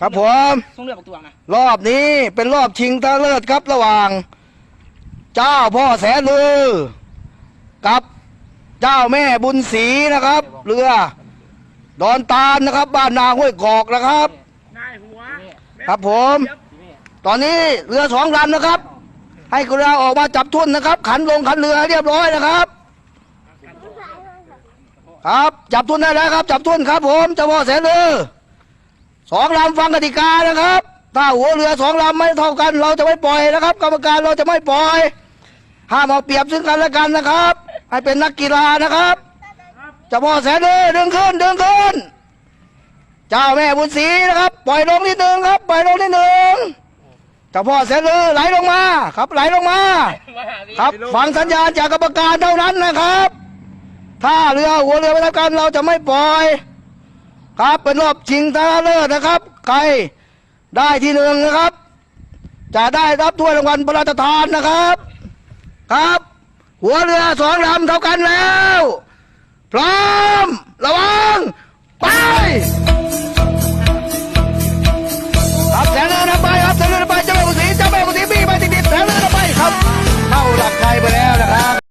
ครับผมส่งเลือดบอกตัวนะรอบนี้เป็นรอบชิงชนะเลิศครับระหว่าง เจ้าพ่อแสนลือกับเจ้าแม่บุญศรีนะครับ เรือ ดอนตาลนะครับ บ้านนาห้วยกอกนะครับ นายหัวครับผม ตอนนี้เรือสองลำนะครับ ให้กรุณาออกมาจับทุ่นนะครับ ขันลงขันเรือให้เรียบร้อยนะครับ ครับ จับทุ่นได้แล้วครับ จับทุ่นครับ ผมเจ้าพ่อแสนลือ สองลำฟังกติกานะครับ ถ้าหัวเรือสองลำไม่เท่ากัน เราจะไม่ปล่อยนะครับ กรรมการเราจะไม่ปล่อยห้ามเอาเปรียบซึ่งกันและกันนะครับ ให้เป็นนักกีฬานะครับเจ้าพ่อแสนลือดึงขึ้นดึงขึ้น เจ้าแม่บุญศรีนะครับ ปล่อยลงนิดนึงครับ ปล่อยลงนิดนึงเจ้าพ่อแสนลือไหลลงมา ครับไหลลงมา ครับฟังสัญญาณจากกรรมการเท่านั้นนะครับ ถ้าเรือหัวเรือไม่เท่ากันเราจะไม่ปล่อย ครับเป็นรอบชิงชนะเลิศนะครับ ใครได้ที่หนึ่งนะครับ จะได้รับถ้วยรางวัลพระราชทานนะครับ ครับ หัวเรือสองลำเท่ากันแล้ว